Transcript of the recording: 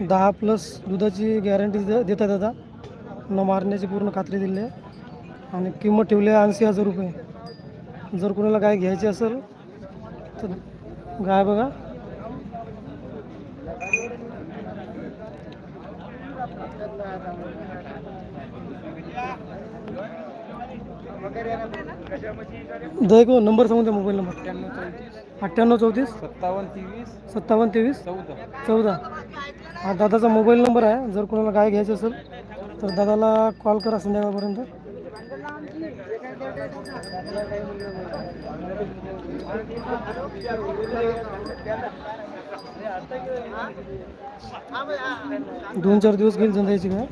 दहा प्लस दुधाची गॅरंटी देतात आता न मारण्याची पूर्ण खात्री दिली आहे. आणि किंमत ठेवली आहे ऐंशी हजार रुपये. जर कोणाला गाय घ्यायची असेल तर गाय बघा. दयको नंबर सांगून द्या मोबाईल नंबर. अठ्ठ्याण्णव चौतीस अठ्ठ्याण्णव चौतीस. सत्तावन्न तेवीस. सत्तावन्न तेवीस. चौदा. चौदा. हा दादाचा मोबाईल नंबर आहे. जर कोणाला गाय घ्यायची असेल तर दादाला कॉल करा संध्याकाळपर्यंत. दोन चार दिवस घेईल जायची काय